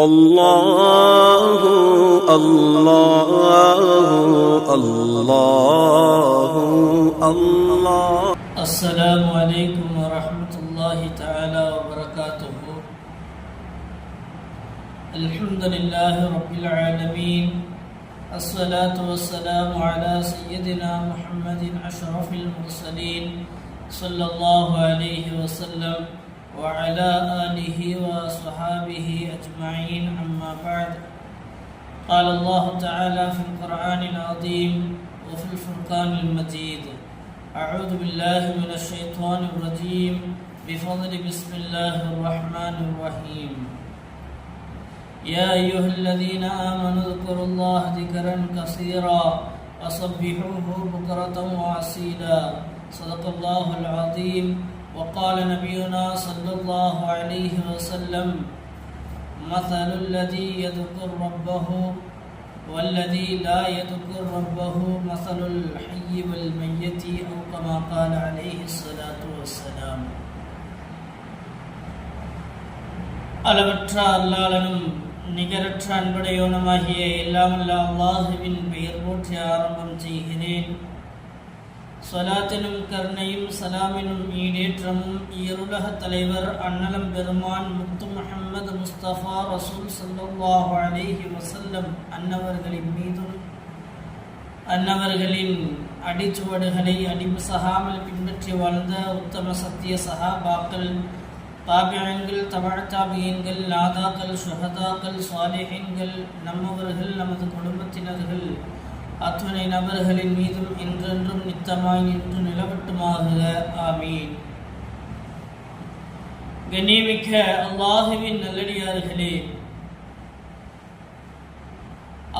الله الله الله الله السلام عليكم ورحمة الله تعالى وبركاته الحمد لله رب العالمين الصلاة والسلام على سيدنا محمد أشرف المرسلين صلى الله عليه وسلم وعلى آله وصحابه أجمعين أما بعد. قال الله تعالى في القرآن العظيم وفي الفرقان المجيد أعوذ بالله من الشيطان الرجيم. بفضل بسم الله الرحمن الرحيم. يا أيها الذين آمنوا اذكروا الله ذكرا كثيرا وسبحوه بكرة وأصيلا. صدق الله العظيم. وقال نبينا صلى الله عليه وسلم مثل الذي يذكر ربه والذي لا يذكر ربه مثل الحي والميت أو كما قال عليه الصلاة والسلام அளவற்ற அல்லாளனும் நிகரற்ற அன்புடையவனுமாகிய எல்லாமல்ல அல்லாஹுவின் பெயர் போற்றி ஆரம்பம் செய்கிறேன் சலாத்தினும் கருணையும் சலாமினும் ஈடேற்றமும் ஈருலக தலைவர் அன்னலம் பெருமான் முத்து முகமது முஸ்தபா ரசூல் ஸல்லல்லாஹு அலைஹி வசல்லம் அன்னவர்களின் மீதும் அன்னவர்களின் அடிச்சுவடுகளை அடிவு சகாமல் பின்பற்றி வாழ்ந்த உத்தம சத்திய சகாபாக்கள் தாபியன்கள் தமிழ் தாபியன்கள் நாதாக்கள் சுகதாக்கள் சாலிஹீன்கள் நம்மவர்கள் நமது குடும்பத்தினர்கள் அத்துணை நபர்களின் மீதும் என்றென்றும் நித்தமாய் நின்று நிலவட்டுமாக ஆமீன். கண்ணியமிக்க அல்லாஹுவின் நல்லடியார்களே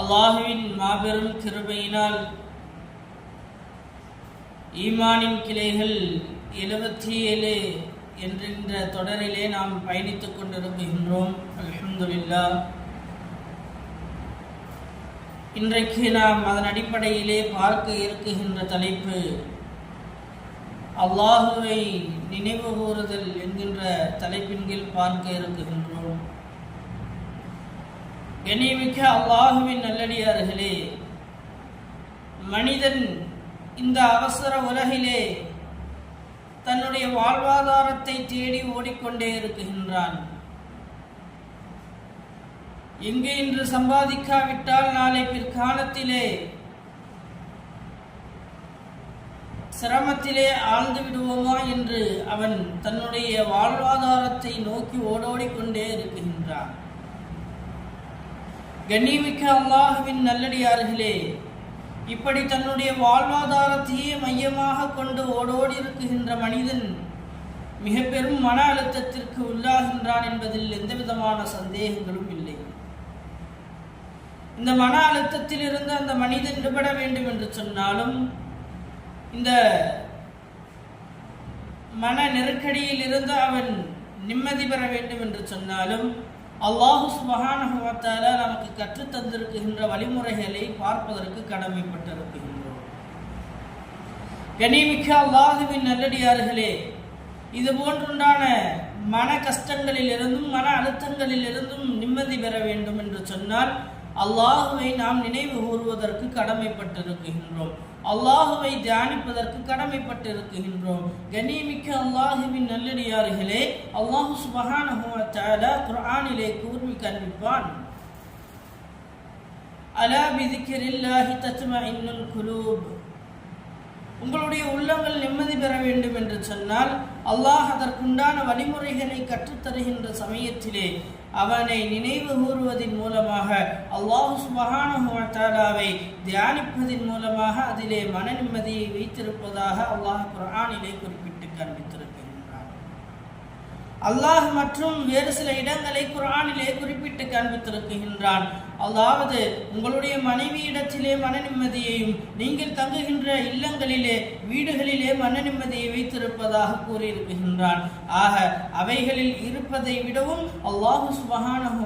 அல்லாஹுவின் மாபெரும் கிருபையினால் ஈமானின் கிளைகள் எழுபத்தி ஏழு என்கின்ற தொடரிலே நாம் பயணித்துக் கொண்டிருக்கின்றோம். அலமதுல்லா இன்றைக்கு நாம் அதன் அடிப்படையிலே பார்க்க இருக்குகின்ற தலைப்பு அல்லாஹுவை நினைவு கூறுதல் என்கின்ற தலைப்பின் கீழ் பார்க்க இருக்குகின்றோம் கண்ணியமிக்க அல்லாஹுவின் நல்லடியார்களே மனிதன் இந்த அவசர உலகிலே தன்னுடைய வாழ்வாதாரத்தை தேடி ஓடிக்கொண்டே இருக்குகின்றான் இங்கு இன்று சம்பாதிக்காவிட்டால் நாளை பிற்காலத்திலே சிரமத்திலே ஆழ்ந்து விடுவோமா என்று அவன் தன்னுடைய வாழ்வாதாரத்தை நோக்கி ஓடோடிக்கொண்டே இருக்கின்றான். கண்ணிமிக்க அல்லாஹுவின் நல்லடியார்களே இப்படி தன்னுடைய வாழ்வாதாரத்தையே மையமாக கொண்டு ஓடோடி இருக்குகின்ற மனிதன் மிக பெரும் மன அழுத்தத்திற்கு உள்ளாகின்றான் என்பதில் எந்தவிதமான சந்தேகங்களும் இந்த மன அழுத்தத்தில் இருந்து அந்த மனிதன் விடுபட வேண்டும் என்று சொன்னாலும் இந்த மன நெருக்கடியில் இருந்து அவன் நிம்மதி பெற வேண்டும் என்று சொன்னாலும் அல்லாஹு சுபஹானஹுவத்தால நமக்கு கற்றுத் தந்திருக்கின்ற வழிமுறைகளை பார்ப்பதற்கு கடமைப்பட்டிருக்கின்றோம். கனிமிக்க அல்லாஹுவின் நல்லடியார்களே இது போன்றுண்டான மன கஷ்டங்களில் இருந்தும் மன அழுத்தங்களில் இருந்தும் நிம்மதி பெற வேண்டும் என்று சொன்னால் அல்லாஹுவை நாம் நினைவு கூறுவதற்கு கடமைப்பட்டிருக்கின்றோம். அல்லாஹுவை தியானிப்பதற்கு கடமைப்பட்டிருக்கின்றோம். கண்ணியமிக்க அல்லாஹுவின் நல்லடியார்களே அல்லாஹு சுபஹானஹுவத்தால குரானிலே கூர்மி கண்பிப்பான் அலா பிதிக்கிரில்லாஹி தத்மஇன்னுல் குலூப். உங்களுடைய உள்ளங்கள் நிம்மதி பெற வேண்டும் என்று சொன்னால் அல்லாஹ் அதற்குண்டான வழிமுறைகளை கற்றுத்தருகின்ற சமயத்திலே அவனை நினைவு கூறுவதன் மூலமாக அல்லாஹு சுபஹானுவத்தாலாவை தியானிப்பதன் மூலமாக அதிலே மன நிம்மதியை வைத்திருப்பதாக அல்லாஹ் குரானிலே குறிப்பிட்டு காண்பித்திருக்கின்றான். அல்லாஹ் மற்றும் வேறு சில இடங்களை குரானிலே குறிப்பிட்டு காண்பித்திருக்கின்றான். அதாவது உங்களுடைய மனைவியிடத்திலே மன நிம்மதியையும் நீங்கள் தங்குகின்ற இல்லங்களிலே வீடுகளிலே மன நிம்மதியை வைத்திருப்பதாக கூறியிருக்கின்றான். ஆக அவைகளில் இருப்பதை விடவும் அல்லாஹு சுபஹானஹு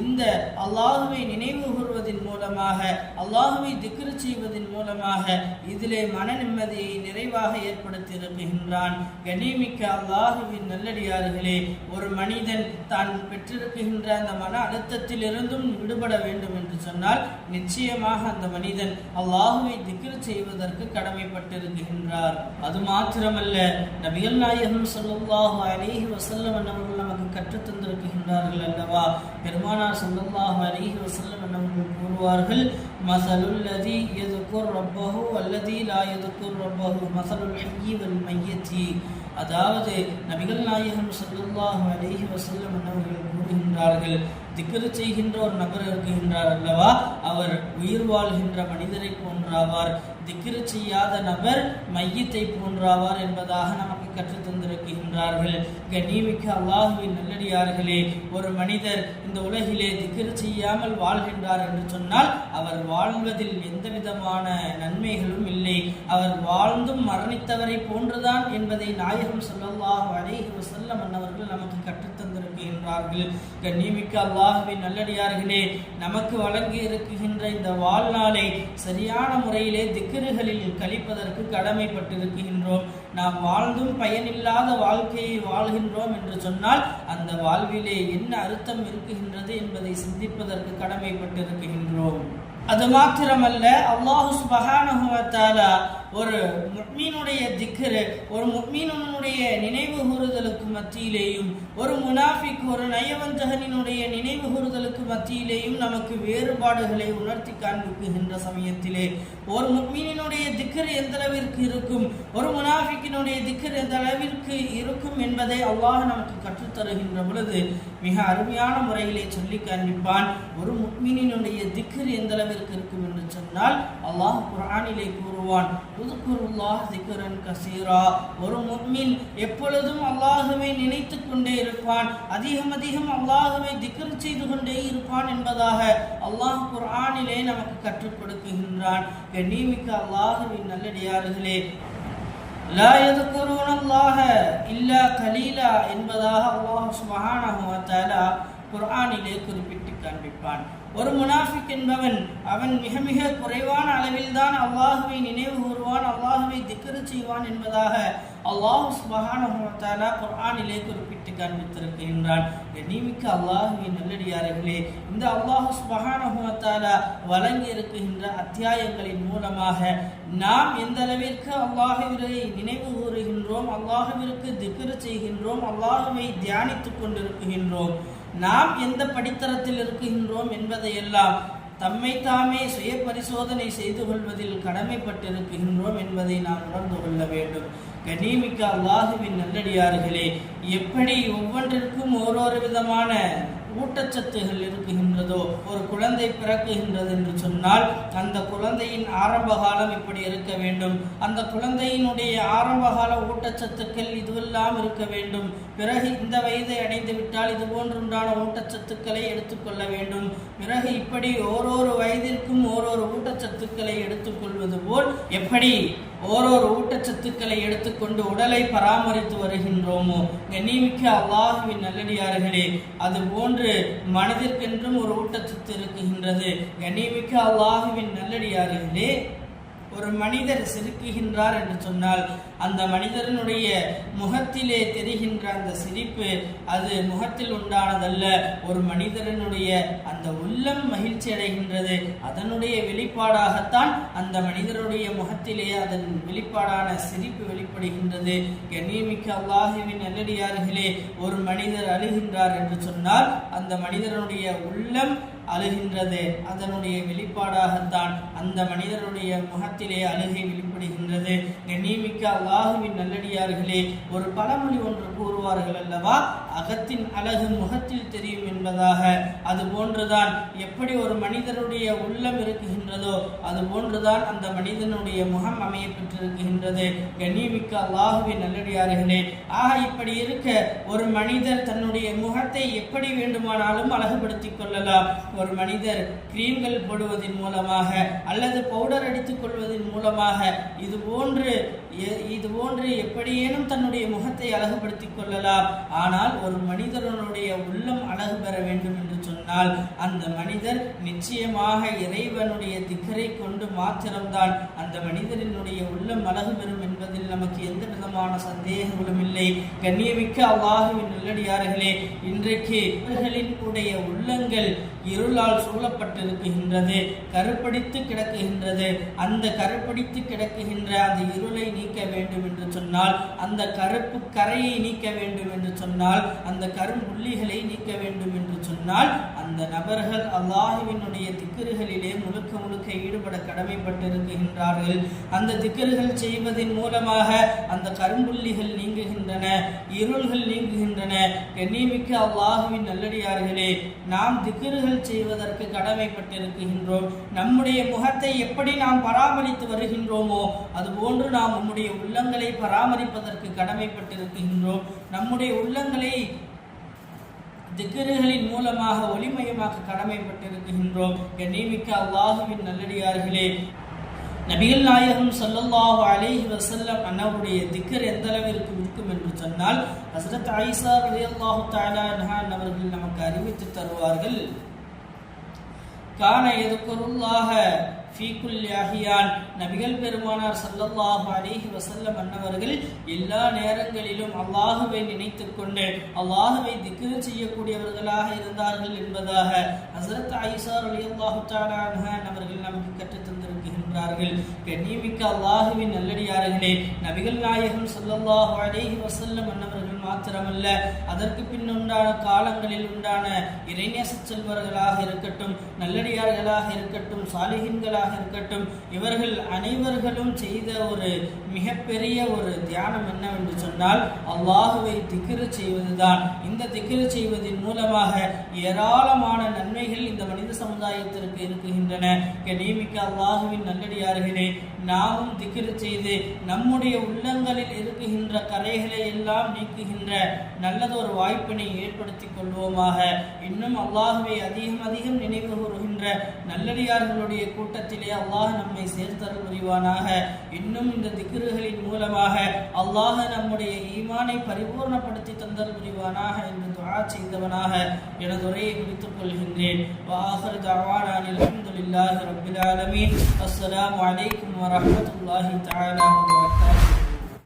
இந்த அல்லாஹுவை நினைவு கூறுவதன் மூலமாக அல்லாஹுவை திக்ரு செய்வதன் மூலமாக இதிலே மன நிம்மதியை நிறைவாக ஏற்படுத்தி இருக்கின்றான் கனிமிக்க அல்லாஹுவின் நல்லடியார்களே ஒரு மனிதன் தான் பெற்றிருக்கின்ற அந்த மன அழுத்தத்திலிருந்தும் விடுபட வேண்டும் என்று சொன்னால் நிச்சயமாக அந்த மனிதன் அல்லாஹுவை திக்ர் செய்வதற்கு கடமைப்பட்டிருக்கின்றார். அது மாத்திரமல்ல நபிகள் நாயகம் சொல்லுல்லாஹு அலிஹி வசல்லம் அவர்கள் நமக்கு கற்றுத்தந்திருக்கின்றார்கள் அல்லவா? பெருமானார் சொல்லுல்லாஹு அலிஹி வசல்லம் அவர்கள் கூறுவார்கள் மசலுல்லதி எதுக்குர் ரப்பஹு அல்லதி லா எதுக்குர் ரப்பஹு மசலுல் ஹையி வல் மையத்தி அதாவது நபிகள் நாயகம் ஸல்லல்லாஹு அலைஹி வசல்லம் அவர்கள் கூறுகின்றார்கள் திக்ரு செய்கின்ற ஒரு நபர் இருக்கின்றார் அல்லவா? அவர் உயிர் வாழ்கின்ற மனிதரை போன்றாவார். திக்ரு செய்யாத நபர் மையத்தை போன்றாவார் என்பதாக நமக்கு கற்றுத் தந்திருக்கின்றார்கள் கண்ணியமிக்க அல்லாஹுவின் நல்லடியார்களே ஒரு மனிதர் இந்த உலகிலே திக்கர் செய்யாமல் வாழ்கின்றார் என்று சொன்னால் அவர் வாழ்வதில் எந்த விதமான நன்மைகளும் இல்லை. அவர் வாழ்ந்தும் மரணித்தவரை போன்றுதான் என்பதை நாயகம் ஸல்லல்லாஹு அலைஹி வஸல்லம் அன்னவர்கள் நமக்கு கற்றுத் செய்கின்றார்கள் கண்ணிமிக்க அல்லாஹுவின் நல்லடியார்களே நமக்கு வழங்கி இருக்குகின்ற இந்த வாழ்நாளை சரியான முறையிலே திக்கிறுகளில் கழிப்பதற்கு கடமைப்பட்டிருக்கின்றோம். நாம் வாழ்ந்தும் பயனில்லாத வாழ்க்கையை வாழ்கின்றோம் என்று சொன்னால் அந்த வாழ்விலே என்ன அர்த்தம் இருக்குகின்றது என்பதை சிந்திப்பதற்கு கடமைப்பட்டிருக்கின்றோம். அது மாத்திரமல்ல அல்லாஹு சுபஹானஹு ஒரு முட்மீனுடைய திக்கரு ஒரு முக்மீனுடைய நினைவு கூறுதலுக்கு மத்தியிலேயும் ஒரு முனாஃபிக் ஒரு நயவஞ்சகனினுடைய நினைவு கூறுதலுக்கு மத்தியிலேயும் நமக்கு வேறுபாடுகளை உணர்த்தி காண்பிக்குகின்ற சமயத்திலே ஒரு முட்மீனினுடைய திக்கர் எந்த அளவிற்கு இருக்கும் ஒரு முனாஃபிக்கினுடைய திக்கர் எந்த அளவிற்கு இருக்கும் என்பதை அல்லாஹ் நமக்கு கற்றுத்தருகின்ற பொழுது மிக அருமையான முறையிலே சொல்லி காண்பிப்பான் ஒரு முக்மீனினுடைய திக்கர் எந்த அளவிற்கு இருக்கும் சொன்னால் அல்லாஹ் குரானிலே கூறுவான் கசீரா. ஒரு முக்மின் எப்பொழுதும் அல்லாஹுவை நினைத்து கொண்டே இருப்பான் அதிகம் அதிகம் அல்லாஹுவை திக்கர் செய்து கொண்டே இருப்பான் என்பதாக அல்லாஹ் குரானிலே நமக்கு கற்றுக் கொடுக்குகின்றான் கண்ணிமிக்க அல்லாஹுவின் நல்லடியார்களே லா எதுக்குருவன் அல்லாஹ இல்லா கலீலா என்பதாக அல்லாஹ் சுபஹானஹு வ தஆலா குர்ஆனிலே குறிப்பிட்டு காண்பிப்பான். ஒரு முனாஃபிக் என்பவன் அவன் மிக மிக குறைவான அளவில் தான் அல்லாஹுவை நினைவு கூறுவான் அல்லாஹுவை திக்கரு செய்வான் என்பதாக அல்லாஹு சுபஹானஹு வ குர்ஆனிலே குறிப்பிட்டு காண்பித்திருக்கின்றான். கண்ணியமிக்க அல்லாஹுவின் நல்லடியார்களே இந்த அல்லாஹு சுபஹானஹு வ வழங்கி இருக்கின்ற அத்தியாயங்களின் மூலமாக நாம் எந்த அளவிற்கு அல்லாஹுவை நினைவு கூறுகின்றோம் அல்லாஹுவிற்கு திக்கரு செய்கின்றோம் அல்லாஹுவை தியானித்துக் கொண்டிருக்கின்றோம் நாம் எந்த படித்தரத்தில் இருக்கின்றோம் என்பதையெல்லாம் தம்மை தாமே சுய பரிசோதனை செய்து கொள்வதில் கடமைப்பட்டிருக்கின்றோம் என்பதை நாம் உணர்ந்து கொள்ள வேண்டும். கண்ணியமிக்க அல்லாஹுவின் நல்லடியார்களே எப்படி ஒவ்வொன்றிற்கும் ஓரொரு விதமான ஊட்டச்சத்துகள் இருக்குகின்றதோ ஒரு குழந்தை பிறக்குகின்றது என்று சொன்னால் அந்த குழந்தையின் ஆரம்ப காலம் இப்படி இருக்க வேண்டும். அந்த குழந்தையினுடைய ஆரம்பகால ஊட்டச்சத்துக்கள் இதுவெல்லாம் இருக்க வேண்டும். பிறகு இந்த வயதை அடைந்து விட்டால் இது போன்றுண்டான ஊட்டச்சத்துக்களை எடுத்துக்கொள்ள வேண்டும். பிறகு இப்படி ஓரொரு வயதிற்கும் ஓரொரு ஊட்டச்சத்துக்களை எடுத்துக்கொள்வது போல் எப்படி? ஓரொரு ஊட்டச்சத்துக்களை எடுத்துக்கொண்டு உடலை பராமரித்து வருகின்றோமோ? கணிமிக்க அல்லாஹுவின் நல்லடியார்களே அது போன்று மனதிற்கென்றும் ஒரு ஊட்டச்சத்து இருக்குகின்றது. கணிமிக்க அல்லாஹுவின் நல்லடியார்களே ஒரு மனிதர் சிரிக்குகின்றார் என்று சொன்னால் அந்த மனிதனுடைய முகத்திலே தெரிகின்ற அந்த சிரிப்பு அது முகத்தில் உண்டானதல்ல. ஒரு மனிதனுடைய அந்த உள்ளம் மகிழ்ச்சி அடைகின்றது. அதனுடைய வெளிப்பாடாகத்தான் அந்த மனிதருடைய முகத்திலே அதன் வெளிப்பாடான சிரிப்பு வெளிப்படுகின்றது. கண்ணியமிக்க அல்லாஹுவின் நல்லடியார்களே ஒரு மனிதர் அழுகின்றார் என்று சொன்னால் அந்த மனிதனுடைய உள்ளம் அழுகின்றது. அதனுடைய வெளிப்பாடாகத்தான் அந்த மனிதனுடைய முகத்திலே அழுகை வெளிப்படுகின்றது கண்ணியமிக்க அல்லாஹுவின் நல்லடியார்களே ஒரு பழமொழி ஒன்று கூறுவார்கள் அல்லவா? அகத்தின் அழகு முகத்தில் தெரியும் என்பதாக. அது போன்றுதான் எப்படி ஒரு மனிதனுடைய உள்ளம் இருக்குகின்றதோ அது போன்றுதான் அந்த மனிதனுடைய முகம் அமைய பெற்றிருக்கின்றது. கண்ணியமிக்க அல்லாஹுவின் நல்லடியார்களே ஆக இப்படி இருக்க ஒரு மனிதர் தன்னுடைய முகத்தை எப்படி வேண்டுமானாலும் அழகுபடுத்திக் கொள்ளலாம். ஒரு மனிதர் கிரீம்கள் போடுவதன் மூலமாக அல்லது பவுடர் அடித்துக் கொள்வதன் மூலமாக இது போன்று இது போன்று எப்படியேனும் தன்னுடைய முகத்தை அழகுபடுத்திக் கொள்ளலாம். ஆனால் ஒரு மனிதனுடைய உள்ளம் அழகு பெற வேண்டும் என்று சொன்னால் அந்த மனிதர் நிச்சயமாக இறைவனுடைய திக்கரை கொண்டு மாத்திரம்தான். அந்த மனிதரினுடைய உள்ளம் அழகு பெறும் என்பதில் நமக்கு எந்த விதமான சந்தேகங்களும் இல்லை. கண்ணியமிக்க அல்லாஹுவின் நல்லடியார்களே இன்றைக்கு இவர்களின் உடைய உள்ளங்கள் இருளால் சூழப்பட்டிருக்கின்றது கருப்படித்து கிடக்குகின்றது. அந்த கருப்படித்து கிடக்குகின்ற அந்த இருளை நீக்க வேண்டும் என்று சொன்னால் அந்த கருப்பு கரையை நீக்க வேண்டும் என்று சொன்னால் அந்த கரும்புள்ளிகளை நீக்க வேண்டும் என்று சொன்னால் அந்த நபர்கள் அல்லாஹுவினுடைய திக்கிறுகளிலே முழுக்க முழுக்க ஈடுபட கடமைப்பட்டிருக்கின்றார்கள். அந்த திக்கிறுகள் செய்வதன் மூலமாக அந்த கரும்புள்ளிகள் நீங்குகின்றன இருள்கள் நீங்குகின்றன. கண்ணியமிக்க அல்லாஹுவின் நல்லடியார்களே நாம் திக்கிறுகள் செய்வதற்கு கடமைப்பட்டிருக்கின்றோம். நம்முடைய முகத்தை எப்படி நாம் பராமரித்து வருகின்றோமோ அதுபோன்று நாம் நம்முடைய உள்ளங்களை பராமரிப்பதற்கு கடமைப்பட்டிருக்கின்றோம். நம்முடைய உள்ளங்களை திக்கறுகளின் மூலமாக ஒளிமயமாக கடமைப்பட்டிருக்கின்றோம். கண்ணியமிக்க அல்லாஹுவின் நல்லடியார்களே நபிகள் நாயகம் சொல்லல்லாஹு அலேஹி வசல்லம் அண்ணாவுடைய திக்கர் எந்த அளவிற்கு இருக்கும் என்று சொன்னால் ஹசரத் ஆயிஷா ரலியல்லாஹு தஆலா அன்ஹா அவர்கள் நமக்கு அறிவித்து தருவார்கள். காண எதுக்குருல்லாக ஃபீக்குல் யாஹியான் நபிகள் பெருமானார் சல்லல்லாஹு அலிஹி வஸல்லம் அன்னவர்கள் எல்லா நேரங்களிலும் அல்லாஹுவை நினைத்து கொண்டு அல்லாஹுவை திக்கு செய்யக்கூடியவர்களாக இருந்தார்கள் என்பதாக ஹசரத் ஐசார் ரலியல்லாஹு தஆலா அவர்கள் நமக்கு கற்றுத்தந்திருக்கின்றார்கள் கண்ணியமிக்க அல்லாஹுவின் நல்லடியார்களே நபிகள் நாயகம் சல்லல்லாஹு அலிஹி வசல்ல அன்னவர்கள் மாத்திரமல்ல. அதற்கு பின் உண்டான காலங்களில் உண்டான இறைநேச செல்வர்களாக இருக்கட்டும் நல்லடியார்களாக இருக்கட்டும் சாலிகின்களாக இருக்கட்டும் இவர்கள் அனைவர்களும் செய்த ஒரு மிகப்பெரிய ஒரு தியானம் என்னவென்று சொன்னால் அல்லாஹுவை திக்ரு செய்வதுதான். இந்த திக்ரு செய்வதன் மூலமாக ஏராளமான நன்மைகள் இந்த மனித சமுதாயத்திற்கு இருக்குகின்றன. கண்ணியமிக்க அல்லாஹுவின் நல்லடியார்களே நாமும் திக்ரு செய்து நம்முடைய உள்ளங்களில் இருக்குகின்ற கரைகளை எல்லாம் நீக்குகின்ற நல்லதொரு வாய்ப்பினை ஏற்படுத்திக் கொள்வோமாக. இன்னும் அல்லாஹுவை அதிகம் அதிகம் நினைவு கூறுகின்ற நல்லடியார்களுடைய கூட்டத்திலே அல்லாஹ் நம்மை சேர்த்தருள் புரிவானாக. இன்னும் இந்த திக்ருகளின் மூலமாக அல்லாஹ் நம்முடைய ஈமானை பரிபூர்ணப்படுத்தி தந்தல் புரிவானாக என்று துஆ செய்தவனாக எனது உரையை முடித்துக் கொள்கின்றேன். வாஹர் தவானான் அல்ஹம்துலில்லாஹி ரப்பில் ஆலமீன். அஸ்ஸலாமு